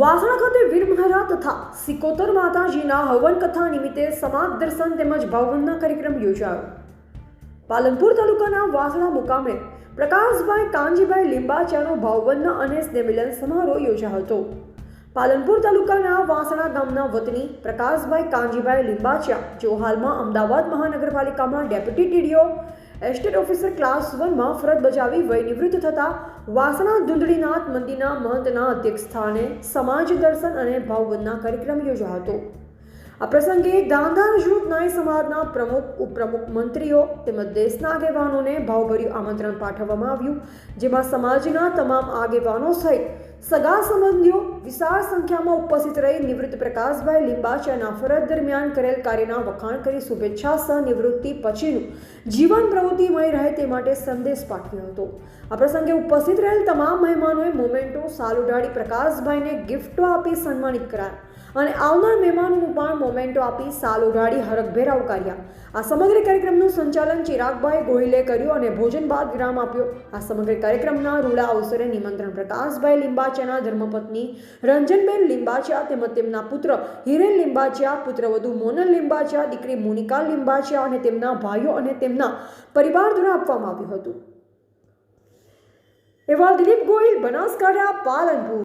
વાસણા ખાતે વીર મહારા તથા સિકોતર માતાજીના હવન કથા નિમિત્તે સમાજ દર્શન તેમજ ભાવવંદના કાર્યક્રમ યોજાયો. પાલનપુર તાલુકાના વાસણા મુકામે પ્રકાશભાઈ કાનજીભાઈ લીંબાચાનો ભાવવંદના અને સ્નેહમિલન સમારોહ યોજાયો હતો. પાલનપુર તાલુકાના વાસણા ગામના વતની પ્રકાશભાઈ કાનજીભાઈ લીંબાચા જો હાલમાં અમદાવાદ મહાનગરપાલિકામાં deputy TDO estate officer class વનમાં ફરજ બજાવી વય નિવૃત્ત થતા વાસણા ધુંધળીનાથ મંદિરના મહંતના અધ્યક્ષ સ્થાને સમાજ દર્શન અને ભાવવંદના કાર્યક્રમ યોજાયો હતો. આ પ્રસંગે દાંધાર જૂથ નાય સમાજના પ્રમુખ, ઉપપ્રમુખ મંત્રીઓ તેમજ દેશના આગેવાનોને ભાવભર્યું આમંત્રણ પાઠવવામાં આવ્યું, જેમાં સમાજના તમામ આગેવાનો સહિત સગા સંબંધીઓ વિશાળ સંખ્યામાં ઉપસ્થિત રહી નિવૃત્ત પ્રકાશભાઈ લીંબાચાના ફરજ દરમિયાન કરેલ કાર્યના વખાણ કરી શુભેચ્છા સહ નિવૃત્તિ પછીનું જીવન પ્રવૃત્તિમય રહે તે માટે સંદેશ પાઠવ્યો હતો. આ પ્રસંગે ઉપસ્થિત રહેલ તમામ મહેમાનોએ મોમેન્ટો સાલ ઉડાડી પ્રકાશભાઈને ગિફ્ટો આપી સન્માનિત કરાયા અને આવનાર મહેમાનોનું પણ મોમેન્ટો આપી સાલ ઉડાડી હરખભેર આવકાર્યા. આ સમગ્ર કાર્યક્રમનું સંચાલન ચિરાગભાઈ ગોહિલે કર્યું અને ભોજન બાદ વિરામ આપ્યો. આ સમગ્ર કાર્યક્રમના રૂડા અવસરે નિમંત્રણ પ્રકાશભાઈ લીંબાચાના ધર્મપત્ની રંજનબેન લિંબાચિયા તેમજ તેમના પુત્ર હિરેન લિંબાચિયા પુત્રવધુ મોનલ લિંબાચિયા, દીકરી મોનિકા લિંબાચિયા અને તેમના ભાઈઓ અને તેમના પરિવાર દ્વારા આપવામાં આવ્યું હતું. એવા દિલીપ ગોયલ બનાસકાંઠા, પાલનપુર.